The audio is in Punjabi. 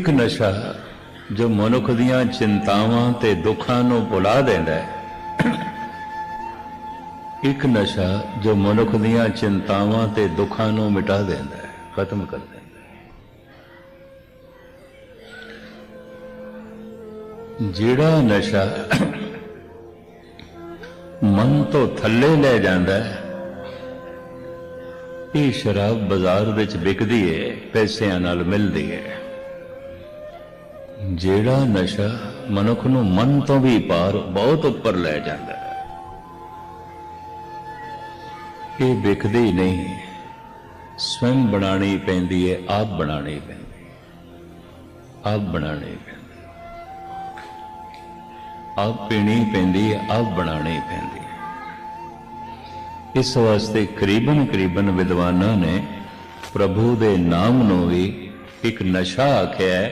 ਇੱਕ ਨਸ਼ਾ ਜੋ ਮਨੁੱਖ ਦੀਆਂ ਚਿੰਤਾਵਾਂ ਤੇ ਦੁੱਖਾਂ ਨੂੰ ਭੁਲਾ ਦਿੰਦਾ ਹੈ। ਇੱਕ ਨਸ਼ਾ ਜੋ ਮਨੁੱਖ ਦੀਆਂ ਚਿੰਤਾਵਾਂ ਤੇ ਦੁੱਖਾਂ ਨੂੰ ਮਿਟਾ ਦਿੰਦਾ ਹੈ, ਖਤਮ ਕਰ ਦਿੰਦਾ ਹੈ। ਜਿਹੜਾ ਨਸ਼ਾ ਮਨ ਤੋਂ ਥੱਲੇ ਲੈ ਜਾਂਦਾ ਹੈ, ਇਹ ਸ਼ਰਾਬ ਬਾਜ਼ਾਰ ਵਿੱਚ ਵਿਕਦੀ ਹੈ, ਪੈਸਿਆਂ ਨਾਲ ਮਿਲਦੀ ਹੈ। ਜਿਹੜਾ ਨਸ਼ਾ ਮਨੁੱਖ ਨੂੰ ਮਨ ਤੋਂ ਵੀ ਪਾਰ ਬਹੁਤ ਉੱਪਰ ਲੈ ਜਾਂਦਾ ਹੈ, ਇਹ ਵਿਕਦੀ ਹੀ ਨਹੀਂ। ਸਵੈਂ ਬਣਾਣੀ ਪੈਂਦੀ ਹੈ, ਆਪ ਬਣਾਣੀ ਪੈਂਦੀ ਆਪ ਬਣਾਣੀ ਪੈਂਦੀ ਆਪ ਪੀਣੀ ਪੈਂਦੀ ਹੈ, ਆਪ ਬਣਾਣੀ ਪੈਂਦੀ ਇਸ ਵਾਸਤੇ ਕਰੀਬਨ ਕਰੀਬਨ ਵਿਦਵਾਨਾਂ ਨੇ ਪ੍ਰਭੂ ਦੇ ਨਾਮ ਨੂੰ ਵੀ ਇੱਕ ਨਸ਼ਾ ਆਖਿਆ ਹੈ